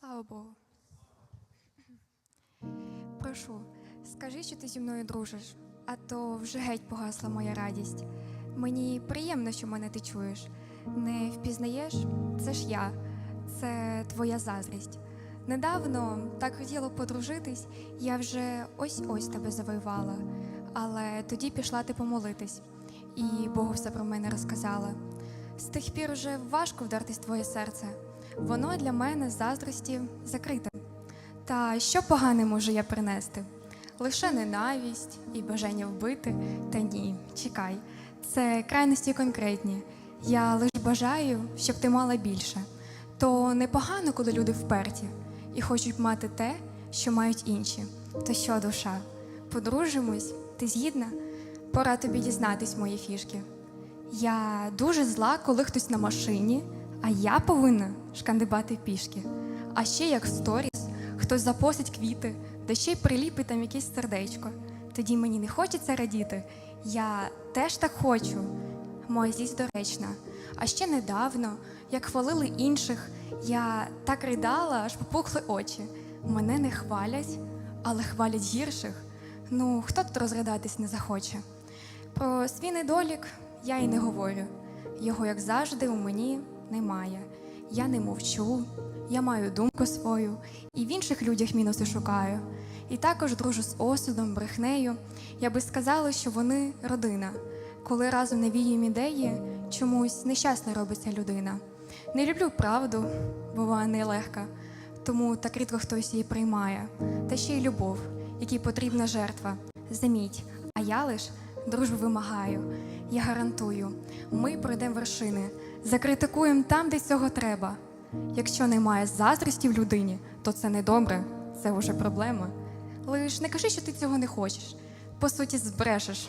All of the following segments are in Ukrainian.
Слава Богу. Прошу, скажи, що ти зі мною дружиш, а то вже геть погасла моя радість. Мені приємно, що мене ти чуєш. Не впізнаєш? Це ж я, це твоя заздрість. Недавно так хотіла подружитись, я вже ось-ось тебе завоювала. Але тоді пішла ти помолитись, і Богу все про мене розказала. З тих пір уже важко вдартись твоє серце. Воно для мене заздрості закрите. Та що погане можу я принести? Лише ненависть і бажання вбити. Та ні, чекай, це крайності конкретні. Я лише бажаю, щоб ти мала більше. То непогано, коли люди вперті і хочуть мати те, що мають інші. То що, душа? Подружимось, ти згідна? Пора тобі дізнатись мої фішки. Я дуже зла, коли хтось на машині, а я повинна шкандибати пішки. А ще як в сторіс, хтось запостить квіти, да ще й приліпить там якесь сердечко. Тоді мені не хочеться радіти. Я теж так хочу. Моя злість доречна. А ще недавно, як хвалили інших, я так ридала, аж попухли очі. Мене не хвалять, але хвалять гірших. Ну, хто тут розридатись не захоче? Про свій недолік я й не говорю. Його, як завжди, у мені немає. Я не мовчу, я маю думку свою, і в інших людях мінуси шукаю. І також дружу з осудом, брехнею. Я би сказала, що вони родина. Коли разом навіюємо ідеї, чомусь нещасна робиться людина. Не люблю правду, бо вона нелегка, тому так рідко хтось її приймає. Та ще й любов, якій потрібна жертва. Заміть, а я лиш дружбу вимагаю. Я гарантую, ми пройдемо вершини, закритикуємо там, де цього треба. Якщо немає заздрості в людині, то це не добре, це вже проблема. Лиш не кажи, що ти цього не хочеш. По суті, збрешеш.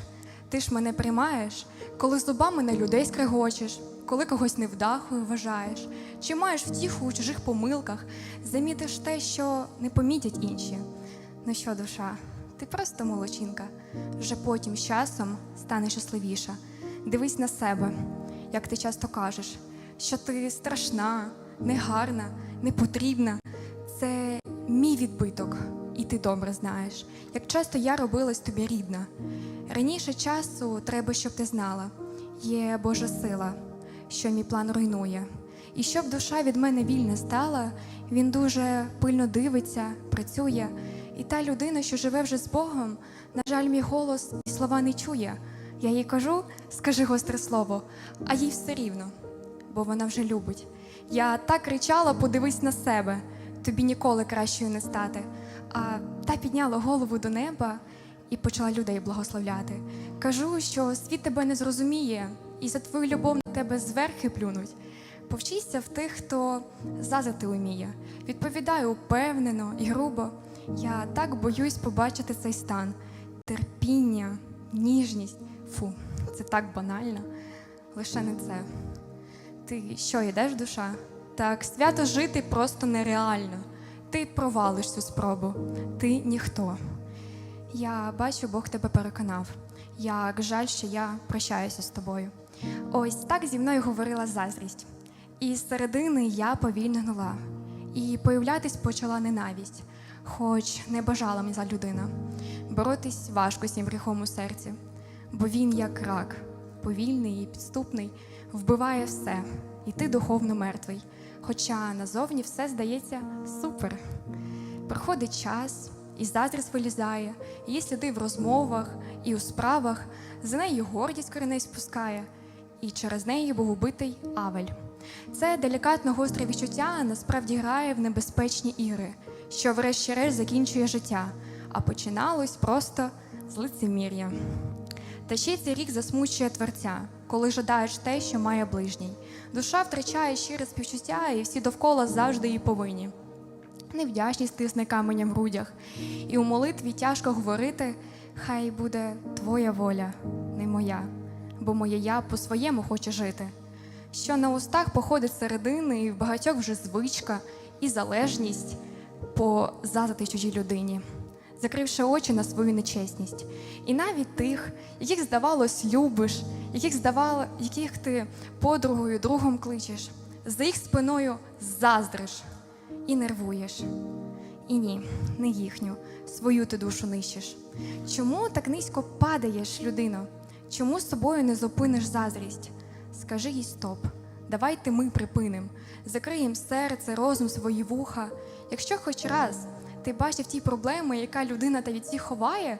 Ти ж мене приймаєш, коли зубами на людей скрегочеш, коли когось невдахою вважаєш, чи маєш втіху у чужих помилках, замітиш те, що не помітять інші. Ну що, душа, ти просто молодчинка. Вже потім з часом станеш щасливіша. Дивись на себе, як ти часто кажеш, що ти страшна, негарна, непотрібна. Це мій відбиток, і ти добре знаєш, як часто я робилась тобі рідна. Раніше часу треба, щоб ти знала, є Божа сила, що мій план руйнує. І щоб душа від мене вільна стала, він дуже пильно дивиться, працює. І та людина, що живе вже з Богом, на жаль, мій голос і слова не чує. Я їй кажу, скажи гостре слово, а їй все рівно, бо вона вже любить. Я так кричала, подивись на себе, тобі ніколи кращою не стати. А та підняла голову до неба і почала людей благословляти. Кажу, що світ тебе не зрозуміє, і за твою любов на тебе зверхи плюнуть. Повчися в тих, хто зазати уміє. Відповідаю упевнено і грубо. Я так боюсь побачити цей стан. Терпіння, ніжність. Фу, це так банально. Лише не це. Ти що, йдеш, душа? Так свято жити просто нереально. Ти провалиш цю спробу, ти ніхто. Я бачу, Бог тебе переконав. Як жаль, що я прощаюся з тобою. Ось так зі мною говорила заздрість. І з середини я повільно гнула, і появлятись почала ненависть, хоч не бажала мені за людина. Боротись важко з цим гріхом у серці, бо він, як рак, повільний і підступний, вбиває все, і ти духовно мертвий. Хоча назовні все здається супер. Проходить час, і заздрість вилізає, її сліди в розмовах і у справах, за нею гордість кореней спускає, і через неї був убитий Авель. Це делікатно гостре відчуття насправді грає в небезпечні ігри, що врешті-решт закінчує життя, а починалось просто з лицемір'я. Та ще й цей рік засмучує творця, коли жадаєш те, що має ближній. Душа втрачає щире співчуття, і всі довкола завжди її повинні. Невдячність тисне каменем в грудях, і у молитві тяжко говорити, хай буде твоя воля, не моя, бо моє я по-своєму хоче жити. Що на устах походить середини, і в багатьох вже звичка і залежність по зазати чужій людині, закривши очі на свою нечесність. І навіть тих, яких, здавалось, любиш, яких здавало, яких ти подругою, другом кличеш, за їх спиною заздриш і нервуєш. І ні, не їхню, свою ти душу нищиш. Чому так низько падаєш, людино? Чому з собою не зупиниш заздрість? Скажи їй стоп, давайте ми припиним, закриєм серце, розум, свої вуха. Якщо хоч раз ти бачив ті проблеми, яка людина та від всіх ховає,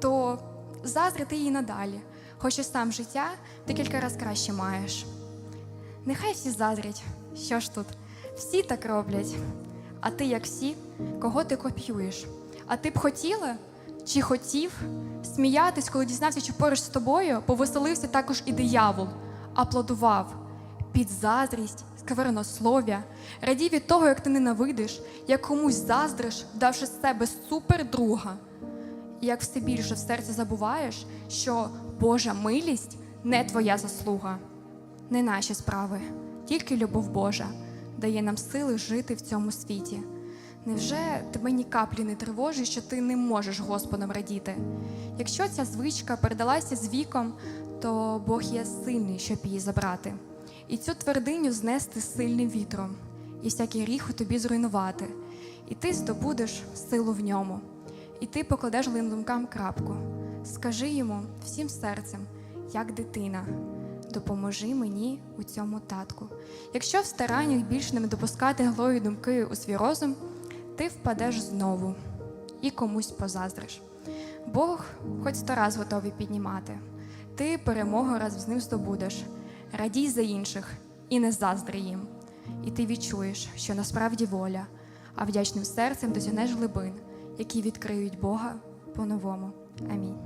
то заздрити їй надалі, хоч і сам життя ти кілька раз краще маєш. Нехай всі заздрять, що ж тут, всі так роблять. А ти, як всі, кого ти копіюєш? А ти б хотіла чи хотів сміятись, коли дізнався, що поруч з тобою повеселився також і диявол, аплодував під заздрість, сквернослов'я, радів від того, як ти ненавидиш, як комусь заздриш, давши з себе супердруга. І як все більше в серці забуваєш, що Божа милість не твоя заслуга, не наші справи, тільки любов Божа дає нам сили жити в цьому світі. Невже тебе ні каплі не тривожить, що ти не можеш Господом радіти? Якщо ця звичка передалася з віком, то Бог є сильний, щоб її забрати, і цю твердиню знести сильним вітром, і всякий гріх тобі зруйнувати, і ти здобудеш силу в ньому, і ти покладеш злим думкам крапку. Скажи йому всім серцем, як дитина, допоможи мені у цьому татку. Якщо в стараннях більше не допускати глої думки у свій розум, ти впадеш знову і комусь позаздриш. Бог хоч сто раз готовий піднімати. Ти перемогу разом з ним здобудеш. Радій за інших і не заздри їм. І ти відчуєш, що насправді воля, а вдячним серцем досягнеш глибин, які відкриють Бога по-новому. Амінь.